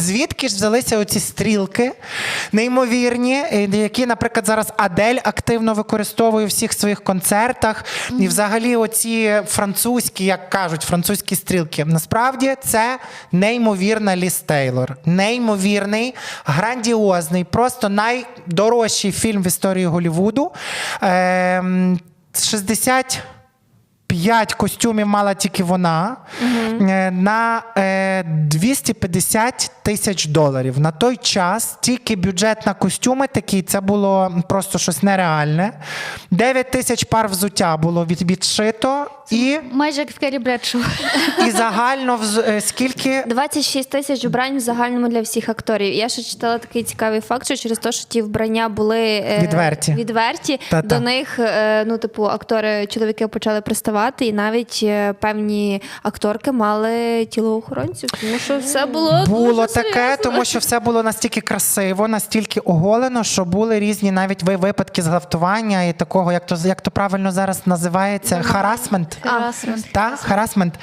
от звідки ж взялися оці стрілки неймовірні, е, які, наприклад, зараз Адель активно використовує у всіх своїх концертах. І взагалі оці французькі, як кажуть, французькі стрілки. Насправді це неймовірна Ліс Тейлор. Неймовірний, грандіозний, просто найдорожчий фільм в історії Голлівуду. Ем, 60 П'ять костюмів мала тільки вона е, на е, 250 тисяч доларів. На той час тільки бюджет на костюми такі, це було просто щось нереальне. 9 тисяч пар взуття було від, відшито, і, Майже як в Керрі Бредшоу. і загально вз- е, скільки 26 тисяч вбрань в загальному для всіх акторів. Я ще читала такий цікавий факт, що через те, що ті вбрання були е, Відверті. відверті Та-та. до них, е, ну, типу, актори, чоловіки почали приставати, і навіть е, певні акторки мали тілоохоронців, тому що все було було дуже таке, серйозно. тому що все було настільки красиво, настільки оголено, що були різні навіть ви- випадки зґвалтування і такого, як то як то правильно зараз називається, харасмент. Харасмент. Та харасмент.